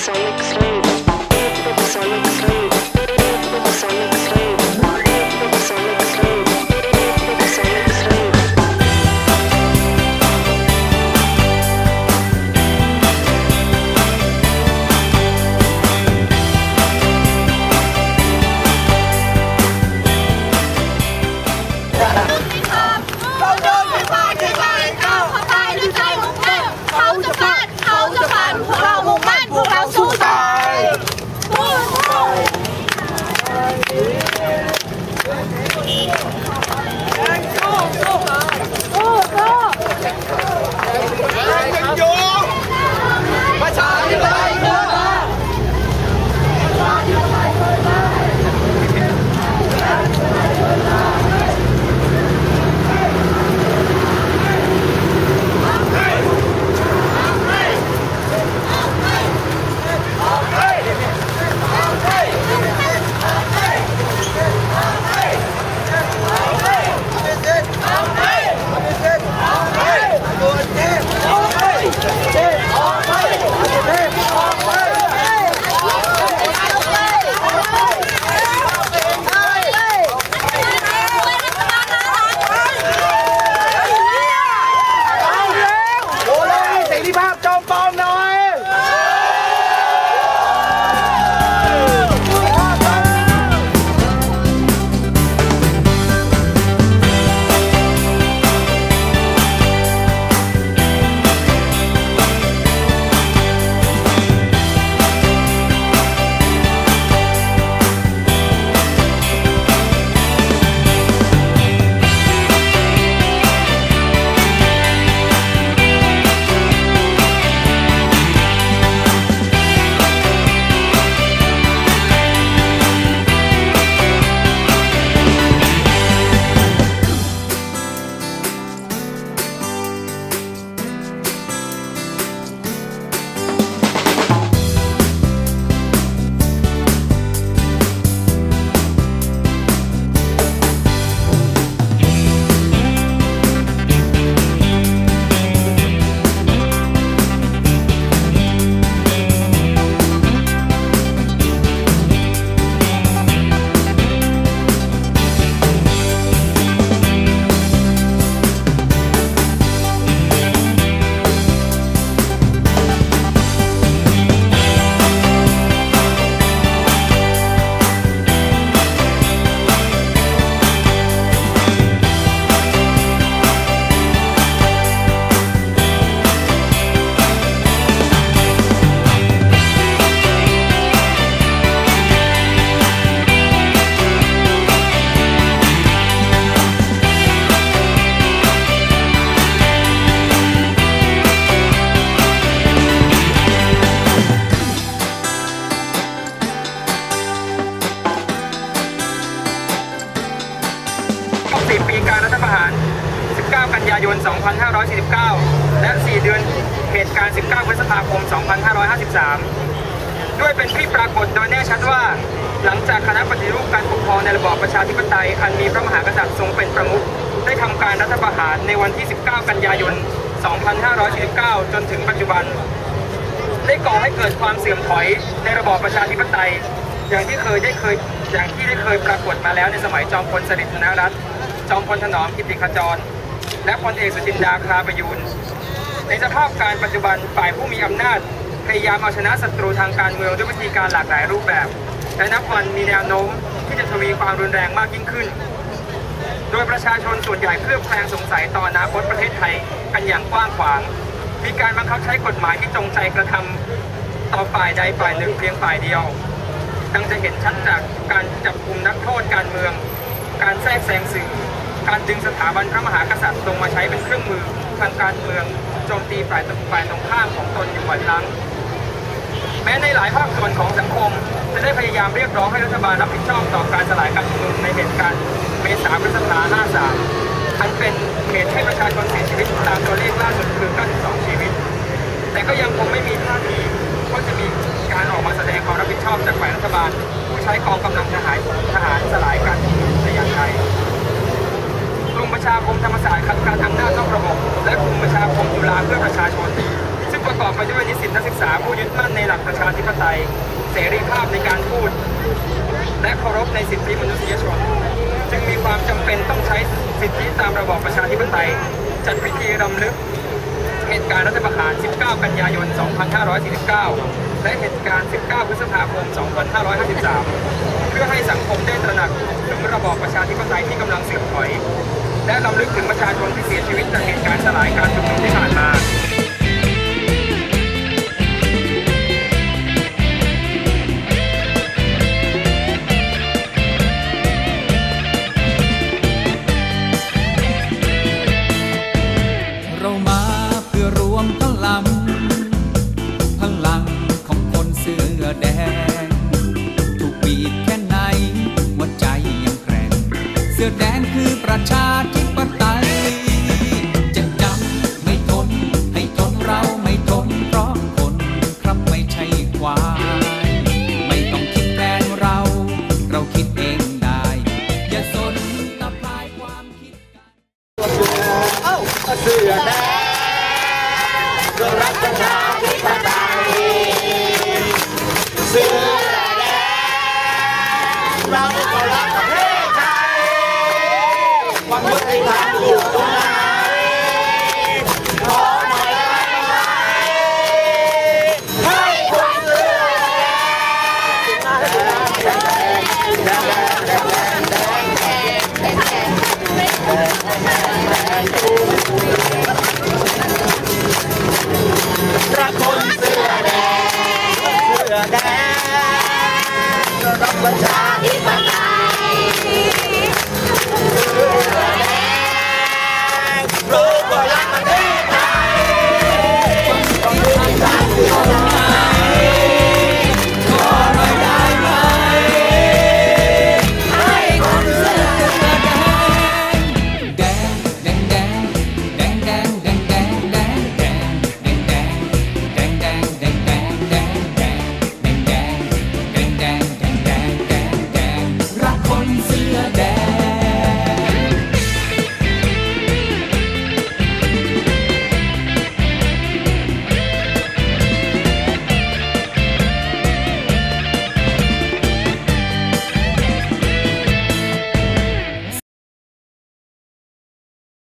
Sonic mixed. 10ปีการรัฐประหาร 19 กันยายน 2549 และ 4 เดือนเหตุการณ์ 19 พฤษภาคม 2553 ด้วยเป็นที่ปรากฏโดยแน่ชัดว่า หลังจากคณะปฏิรูปการปกครองในระบอบประชาธิปไตย อันมีพระมหากษัตริย์ทรงเป็นประมุขได้ทำการรัฐประหารในวันที่ 19 กันยายน 2549 จนถึงปัจจุบัน ได้ก่อให้เกิดความเสื่อมถอยในระบอบประชาธิปไตย อย่างที่เคยได้เคยอย่างที่ได้เคยปรากฏมาแล้วในสมัยจอมพลสฤษดิ์ธนรัตน์ จอมพลถนอมกิติขจร และพลเอกสุจินดาคราประยูน ในสภาพการปัจจุบันฝ่ายผู้มีอำนาจ พยายามเอาชนะศัตรูทางการเมืองด้วยวิธีการหลากหลายรูปแบบ และนับวันมีแนวโน้มที่จะทวีความรุนแรงมากยิ่งขึ้น โดยประชาชนส่วนใหญ่เคลือบแคลงสงสัยต่ออนาคตประเทศไทยกันอย่างกว้างขวาง มีการบังคับใช้กฎหมายที่จงใจกระทำต่อฝ่ายใดฝ่ายหนึ่งเพียงฝ่ายเดียวดังจะเห็นชัดจากการจับกลุ่มนักโทษการเมือง การแทรกแซงสื่อ การดึงสถาบันพระมหากษัตริย์ลงมาใช้เป็นเครื่องมือทางการเมืองโจมตีฝ่ายตฝ่ายตรงข้ามของตนอยู่บ่อยครั้ง แม้ในหลายภาคส่วนของสังคม จะได้พยายามเรียกร้องให้รัฐบาลรับผิดชอบต่อการสลายการชุมนุมในเหตุการณ์เมษาพฤษภา53อันเป็นเหตุให้ประชาชนเสียชีวิตตามตัวเลขล่าสุดคือ 92 ชีวิต แต่ก็ยังคงไม่มีท่าที นักศึกษาผู้ยึดมั่นในหลักประชาธิปไตย เสรีภาพในการพูด และเคารพในสิทธิมนุษยชน จึงมีความจำเป็นต้องใช้สิทธิตามระบอบประชาธิปไตย จัดพิธีรำลึกเหตุการณ์รัฐประหาร 19 กันยายน 2549 และเหตุการณ์ 19 พฤษภาคม 2553 เพื่อให้สังคมได้ตระหนักถึงระบอบประชาธิปไตยที่กำลังเสื่อมถอย และรำลึกถึงประชาชนที่เสียชีวิตจากเหตุการณ์สลายการชุมนุมที่ผ่านมา เ